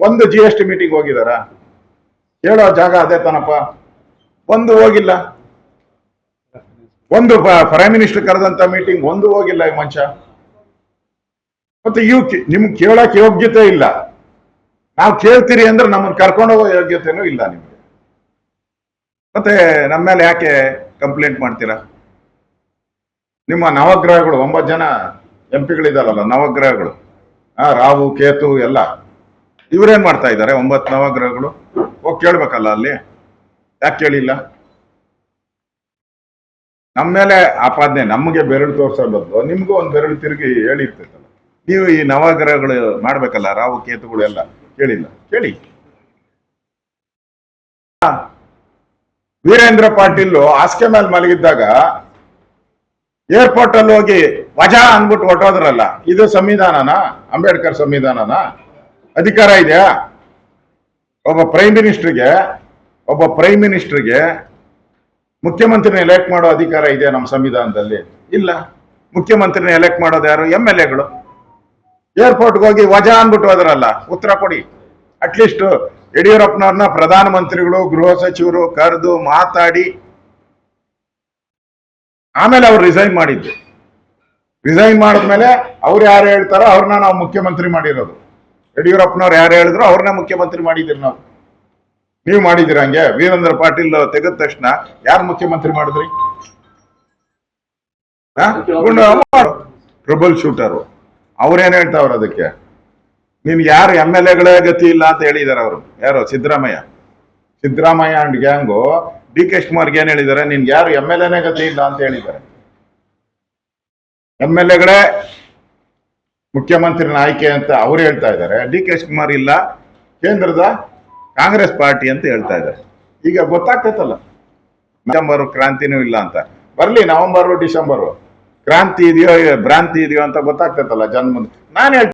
ಒಂದು G S T meeting ಹೋಗಿದಾರ? ಹೇಳೋ ಜಾಗ ಅದೇ ತಾನಪ್ಪ ಒಂದು ಹೋಗಿಲ್ಲ. ಒಂದು ಪ್ರೈಮ್ ಮಿನಿಸ್ಟರ್ ಕರೆದಂತ ಮೀಟಿಂಗ್ ಒಂದು ಹೋಗಿಲ್ಲ ಈ ಮಂಚ. ಮತ್ತೆ ಇವು ನಿಮ್ ನಿಮ್ಗೆ ಕೇಳಕ್ ಯೋಗ್ಯತೆ ಇಲ್ಲ. ನಾವು ಕೇಳ್ತೀರಿ ಅಂದ್ರೆ ನಮ್ಮನ್ನು ಕರ್ಕೊಂಡು ಹೋಗೋ ಯೋಗ್ಯತೆನೂ ಇಲ್ಲ ನಿಮ್ಗೆ. ಮತ್ತೆ ನಮ್ಮ ಮೇಲೆ ಯಾಕೆ ಕಂಪ್ಲೇಂಟ್ ಮಾಡ್ತೀರಾ? ನಿಮ್ಮ ನವಗ್ರಹಗಳು ಒಂಬತ್ತು ಜನ ಎಂ ಪಿಗಳಿದಾರಲ್ಲ ನವಗ್ರಹಗಳು. ಆ, ರಾಹು, ಕೇತು, ಎಲ್ಲ. ಇವ್ರೇನ್ ಮಾಡ್ತಾ ಇದ್ದಾರೆ. ಒಂಬತ್ತು ನವಗ್ರಹಗಳು. ಹೋಗಿ ಕೇಳ್ಬೇಕಲ್ಲ ಅಲ್ಲಿ? ಯಾಕೆ ಕೇಳಿಲ್ಲ? ನಮ್ಮ ಮೇಲೆ ಆಪಾದನೆ, ನಮಗೆ ಬೆರಳು ತೋರ್ಸೋ ಬದಲು ನಿಮ್ಗೂ ಒಂದು ಬೆರಳು ತಿರುಗಿ ಹೇಳಿರ್ತೈತಲ್ಲ. ನೀವು ಈ ನವಗ್ರಹಗಳು ಮಾಡ್ಬೇಕಲ್ಲ ರಾವು ಕೇತುಗಳು ಎಲ್ಲ ಕೇಳಿಲ್ಲ? ಕೇಳಿ. ವೀರೇಂದ್ರ ಪಾಟೀಲ್ ಹಾಸಿಗೆ ಮೇಲೆ ಮಲಗಿದ್ದಾಗ ಏರ್ಪೋರ್ಟ್ ಅಲ್ಲಿ ಹೋಗಿ ವಜಾ ಅಂದ್ಬಿಟ್ಟು ಹೊಟ್ಟೋದ್ರಲ್ಲ ಇದು ಸಂವಿಧಾನನಾ? ಅಂಬೇಡ್ಕರ್ ಸಂವಿಧಾನನ? ಅಧಿಕಾರ ಇದೆಯಾ? ಒಬ್ಬ ಪ್ರೈಮ್ ಮಿನಿಸ್ಟ್ರಿಗೆ ಒಬ್ಬ ಪ್ರೈಮ್ ಮಿನಿಸ್ಟ್ರಿಗೆ ಮುಖ್ಯಮಂತ್ರಿನ ಎಲೆಕ್ಟ್ ಮಾಡೋ ಅಧಿಕಾರ ಇದೆ ನಮ್ಮ ಸಂವಿಧಾನದಲ್ಲಿ? ಇಲ್ಲ. ಮುಖ್ಯಮಂತ್ರಿನ ಎಲೆಕ್ಟ್ ಮಾಡೋದು ಯಾರು? ಎಂ ಎಲ್ ಎಗಳು ಏರ್ಪೋರ್ಟ್ಗೆ ಹೋಗಿ ವಜಾ ಅಂದ್ಬಿಟ್ಟು ಅದರಲ್ಲ ಉತ್ತರ ಕೊಡಿ. ಅಟ್ಲೀಸ್ಟ್ ಯಡಿಯೂರಪ್ಪನವ್ರನ್ನ ಪ್ರಧಾನಮಂತ್ರಿಗಳು, ಗೃಹ ಸಚಿವರು ಕರೆದು ಮಾತಾಡಿ. ಆಮೇಲೆ ಅವ್ರು ರಿಸೈನ್ ಮಾಡಿದ್ದು. ರಿಸೈನ್ ಮಾಡಿದ್ಮೇಲೆ ಅವ್ರು ಯಾರು ಹೇಳ್ತಾರೋ ಅವ್ರನ್ನ ನಾವು ಮುಖ್ಯಮಂತ್ರಿ ಮಾಡಿರೋದು. ಯಡಿಯೂರಪ್ಪನವ್ರು ಯಾರು ಹೇಳಿದ್ರು, ಅವ್ರನ್ನ ಮುಖ್ಯಮಂತ್ರಿ ಮಾಡಿದ್ದೀರಿ ನಾವು. ನೀವು ಮಾಡಿದಿರ ಹಂಗೆ. ವೀರೇಂದ್ರ ಪಾಟೀಲ್ ತೆಗೆದ ತಕ್ಷಣ ಯಾರು ಮುಖ್ಯಮಂತ್ರಿ ಮಾಡಿದ್ರಿ? Troubleshooter. ಅವ್ರೇನ್ ಹೇಳ್ತಾವ್ರ ಅದಕ್ಕೆ? ನಿನ್ಗೆ ಯಾರು ಎಂ ಎಲ್ ಎಗಳೇ ಗತಿ ಇಲ್ಲ ಅಂತ ಹೇಳಿದಾರೆ ಅವರು. ಯಾರು? Siddaramaiah. Siddaramaiah and gang D K ಶಿವಕುಮಾರ್ಗೆ ಏನ್ ಹೇಳಿದ್ದಾರೆ ನಿನ್ಗೆ ಯಾರು ಎಂ ಎಲ್ ಎನೇ ಗತಿ ಇಲ್ಲ ಅಂತ ಹೇಳಿದ್ದಾರೆ ಎಂ ಎಲ್ ಎಗಳೇ ಮುಖ್ಯಮಂತ್ರಿನ ಆಯ್ಕೆ ಅಂತ ಅವ್ರು ಹೇಳ್ತಾ ಇದ್ದಾರೆ. ಡಿ ಕೆ ಶಿವಕುಮಾರ್ ಇಲ್ಲ, ಕೇಂದ್ರದ ಕಾಂಗ್ರೆಸ್ ಪಾರ್ಟಿ ಅಂತ ಹೇಳ್ತಾ ಇದ್ದಾರೆ. ಈಗ ಗೊತ್ತಾಗ್ತೈತಲ್ಲ, ನವೆಂಬರ್ ಕ್ರಾಂತಿನೂ ಇಲ್ಲ ಅಂತ. ಬರ್ಲಿ, ನವೆಂಬರ್, ಡಿಸೆಂಬರ್. ಕ್ರಾಂತಿ ಇದೆಯೋ ಭ್ರಾಂತಿ ಇದೆಯೋ ಅಂತ ಗೊತ್ತಾಗ್ತೈತಲ್ಲ ಜನ್ಮ ನಾನು ಹೇಳ್ತೀನಿ.